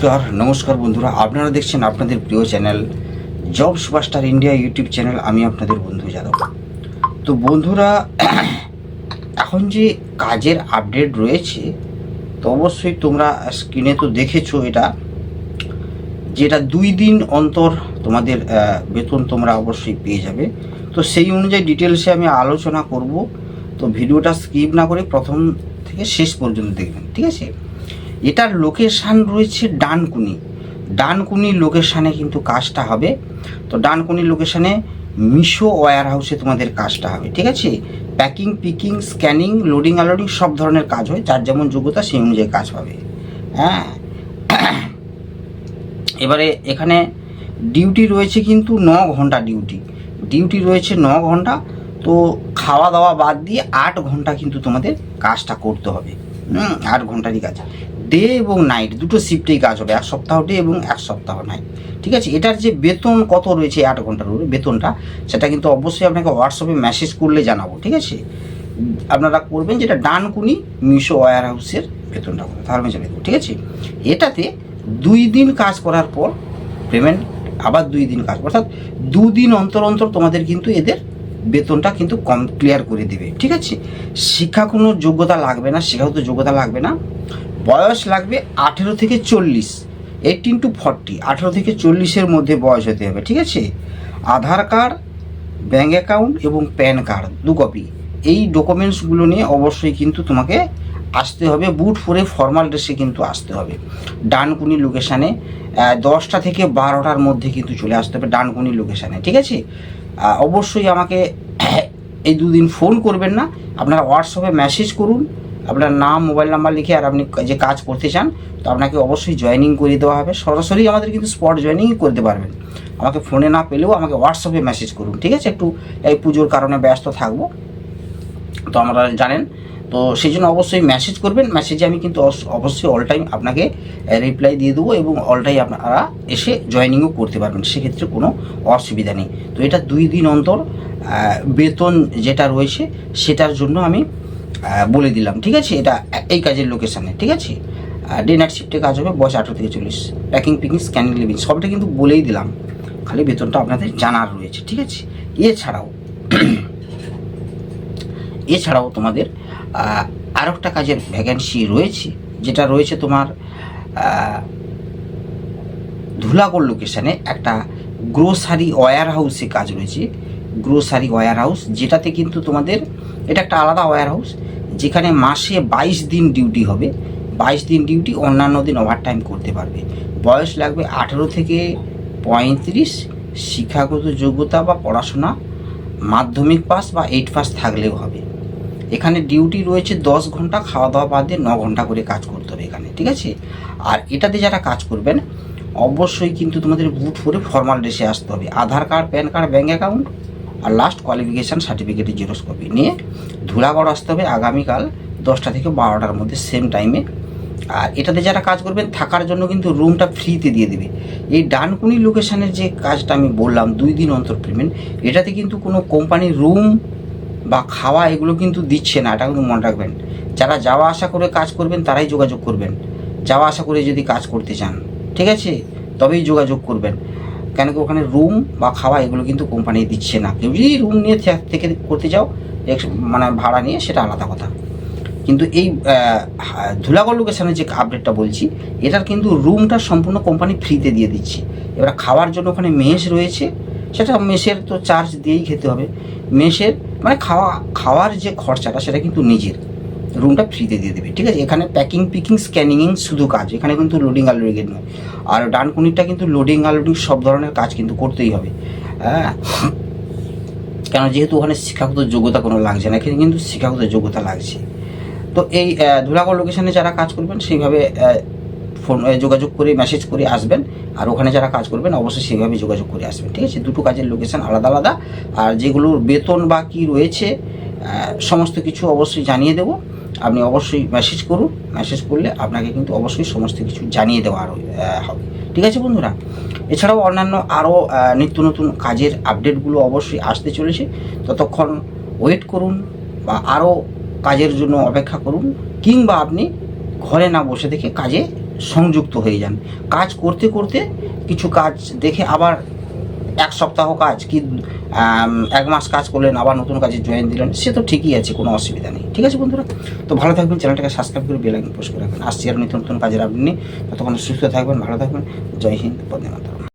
নমস্কার নমস্কার বন্ধুরা। আপনারা দেখছেন আপনাদের প্রিয় channel job superstar India YouTube channel. আমি আপনাদের বন্ধু যাদব। তো বন্ধুরা, এখন যে কাজের আপডেট রয়েছে, তো অবশ্যই তোমরা স্ক্রিনে তো দেখেছ এটা, যেটা দুই দিন অন্তর তোমাদের বেতন তোমরা অবশ্যই পেয়ে যাবে। তো সেই অনুযায়ী ডিটেলসে আমি আলোচনা করব। তো ভিডিওটা স্কিপ না করে প্রথম থেকে শেষ পর্যন্ত দেখবেন, ঠিক আছে? এটার লোকেশান রয়েছে ডানকুনি। ডানকুনি লোকেশানে কিন্তু কাজটা হবে। তো ডানকুনি লোকেশানে মিশো ওয়্যার হাউসে তোমাদের কাজটা হবে, ঠিক আছে? Packing picking scanning loading unloading সব ধরনের কাজ হয়। যার যেমন যোগ্যতা, সেই অনুযায়ী কাজ পাবে। হ্যাঁ? এবারে এখানে ডিউটি রয়েছে কিন্তু ন ঘণ্টা ডিউটি ডিউটি রয়েছে ন ঘণ্টা। তো খাওয়া দাওয়া বাদ দিয়ে আট ঘণ্টা কিন্তু তোমাদের কাজটা করতে হবে। হুম, আট ঘন্টারই কাজ। ডে এবং নাইট দুটো শিফটেই কাজ হবে, এক সপ্তাহ ডে এবং এক সপ্তাহ নাইট ঠিক আছে? এটার যে বেতন কত রয়েছে আট ঘণ্টার উপরে, বেতনটা, সেটা কিন্তু অবশ্যই আপনাকে হোয়াটসঅ্যাপে মেসেজ করলে জানাব, ঠিক আছে? আপনারা করবেন যেটা ডানকুনি মিশো ওয়্যার হাউসের বেতনটা করে জানিয়ে দেবো ঠিক আছে? এটাতে দুই দিন কাজ করার পর পেমেন্ট আবার দুই দিন কাজ, অর্থাৎ দুদিন অন্তর অন্তর তোমাদের কিন্তু এদের বেতনটা কিন্তু কম ক্লিয়ার করে দেবে, ঠিক আছে? শিক্ষা কোনো যোগ্যতা লাগবে না, শিক্ষাগত যোগ্যতা লাগবে না। বয়স লাগবে আঠেরো থেকে চল্লিশ। এইটিন টু ফর্টি আঠেরো থেকে চল্লিশের মধ্যে বয়স হতে হবে, ঠিক আছে? আধার কার্ড ব্যাঙ্ক অ্যাকাউন্ট এবং প্যান কার্ড দু কপি এই ডকুমেন্টসগুলো নিয়ে অবশ্যই কিন্তু তোমাকে আসতে হবে। বুট পরে ফর্মাল ড্রেসে কিন্তু আসতে হবে। ডানকুনি লোকেশানে দশটা থেকে বারোটার মধ্যে কিন্তু চলে আসতে হবে ডানকুনি লোকেশানে ঠিক আছে? অবশ্যই আমাকে এই দুদিন ফোন করবেন না। আপনারা হোয়াটসঅ্যাপে মেসেজ করুন। আপনার নাম মোবাইল নাম্বার লিখে আর আপনি যে কাজ করতে চান, তো আপনাকে অবশ্যই জয়েনিং করে দেওয়া হবে। সরাসরি আমাদের কিন্তু স্পট জয়েনিংই করতে পারবেন। আমাকে ফোনে না পেলেও আমাকে হোয়াটসঅ্যাপে মেসেজ করুন, ঠিক আছে? একটু এই পুজোর কারণে ব্যস্ত থাকব। তো আপনারা জানেন, তো সেই জন্য অবশ্যই মেসেজ করবেন। মেসেজে আমি কিন্তু অবশ্যই অল টাইম আপনাকে রিপ্লাই দিয়ে দেবো এবং অল টাইম আপনারা এসে জয়েনিংও করতে পারবেন। সেক্ষেত্রে কোনো অসুবিধা নেই। তো এটা দুই দিন অন্তর বেতন যেটা রয়েছে, সেটার জন্য আমি বলে দিলাম, ঠিক আছে? এটা এই কাজের লোকেশানে ঠিক আছে? ডে নাইট শিফটে কাজ হবে বয়স আঠেরো থেকে চল্লিশ। প্যাকিং পিকিং স্ক্যানিং লিভিং সবটা কিন্তু বলেই দিলাম। খালি বেতনটা আপনাদের জানার রয়েছে, ঠিক আছে? এছাড়াও এছাড়াও তোমাদের আর একটা কাজের ভ্যাকেন্সি রয়েছে, যেটা রয়েছে তোমার ধুলাগড় লোকেশানে একটা গ্রোসারি ওয়্যার হাউসে কাজ রয়েছে। গ্রোসারি ওয়্যার হাউস যেটাতে কিন্তু তোমাদের, এটা একটা আলাদা ওয়্যার হাউস যেখানে মাসে বাইশ দিন ডিউটি হবে। বাইশ দিন ডিউটি অন্যান্য দিন ওভারটাইম করতে পারবে। বয়স লাগবে আঠেরো থেকে পঁয়ত্রিশ। শিক্ষাগত যোগ্যতা বা পড়াশোনা, মাধ্যমিক পাস বা এইট পাস থাকলেও হবে। এখানে ডিউটি রয়েছে দশ ঘণ্টা খাওয়া দাওয়া বাদ দিয়ে ন ঘণ্টা করে কাজ করতে হবে এখানে, ঠিক আছে? আর এটাতে যারা কাজ করবেন, অবশ্যই কিন্তু তোমাদের বুট পরে ফর্মাল ড্রেসে আসতে হবে। Aadhaar card PAN card bank account আর লাস্ট কোয়ালিফিকেশান সার্টিফিকেটের জেরক্স কপি নিয়ে ধুলাগড় আসতে হবে আগামীকাল দশটা থেকে বারোটার মধ্যে সেম টাইমে আর এটাতে যারা কাজ করবেন, থাকার জন্য কিন্তু রুমটা ফ্রিতে দিয়ে দেবে। এই ডানকুনি লোকেশানের যে কাজটা আমি বললাম, দুই দিন অন্তর পেমেন্ট এটাতে কিন্তু কোনো কোম্পানির রুম বা খাওয়া এগুলো কিন্তু দিচ্ছে না, এটা কিন্তু মনে রাখবেন। যারা যাওয়া আসা করে কাজ করবেন, তারাই যোগাযোগ করবেন। যাওয়া আসা করে যদি কাজ করতে চান, ঠিক আছে? তবেই যোগাযোগ করবেন। কেন কি ওখানে রুম বা খাওয়া এগুলো কিন্তু কোম্পানি দিচ্ছে না। কেউ যদি রুম নিয়ে থেকে করতে যাও মানে ভাড়া নিয়ে সেটা আলাদা কথা। কিন্তু এই ধুলাগড় লোকেশনের যে আপডেটটা বলছি, এটার কিন্তু রুমটা সম্পূর্ণ কোম্পানি ফ্রিতে দিয়ে দিচ্ছে। এবার খাওয়ার জন্য ওখানে মেস রয়েছে, সেটা মেসের তো চার্জ দিয়েই খেতে হবে। মেসের মানে খাওয়া, খাওয়ার যে খরচাটা সেটা কিন্তু নিজের। রুমটা ফ্রিতে দিয়ে দেবে, ঠিক আছে? এখানে প্যাকিং পিকিং স্ক্যানিং শুধু কাজ, এখানে কিন্তু লোডিং আনলোডিং নয় আর ডানকুনিটা কিন্তু লোডিং আনলোডিং সব ধরনের কাজ কিন্তু করতেই হবে। হ্যাঁ? কেন যেহেতু ওখানে শিক্ষাগত যোগ্যতা কোনো লাগছে না, এখানে কিন্তু শিক্ষাগত যোগ্যতা লাগছে। তো এই ধুলাগড় লোকেশনে যারা কাজ করবেন, সেইভাবে ফোন যোগাযোগ করে মেসেজ করে আসবেন। আর ওখানে যারা কাজ করবেন, অবশ্যই সেইভাবে যোগাযোগ করে আসবেন, ঠিক আছে? দুটো কাজের লোকেশান আলাদা আলাদা। আর যেগুলোর বেতন বা কী রয়েছে সমস্ত কিছু অবশ্যই জানিয়ে দেবো। আপনি অবশ্যই মেসেজ করুন। মেসেজ করলে আপনাকে কিন্তু অবশ্যই সমস্ত কিছু জানিয়ে দেওয়া আরও হবে। ঠিক আছে বন্ধুরা? এছাড়াও অন্যান্য আরও নিত্য নতুন কাজের আপডেটগুলো অবশ্যই আসতে চলেছে। ততক্ষণ ওয়েট করুন বা আরও কাজের জন্য অপেক্ষা করুন কিংবা আপনি ঘরে না বসে থেকে কাজে সংযুক্ত হয়ে যান। কাজ করতে করতে কিছু কাজ দেখে আবার এক সপ্তাহ কাজ কি এক মাস কাজ করলেন, আবার নতুন কাজে জয়েন দিলেন, সে তো ঠিকই আছে, কোনো অসুবিধা নেই। ঠিক আছে বন্ধুরা? তো ভালো থাকবেন, চ্যানেলটাকে সাবস্ক্রাইব করে বেলাইন পোস্ট করে রাখবেন। আসছি আর নতুন নতুন কাজের আপনি ততক্ষণ সুস্থ থাকবেন, ভালো থাকবেন। জয় হিন্দ, বন্দে মাতরম।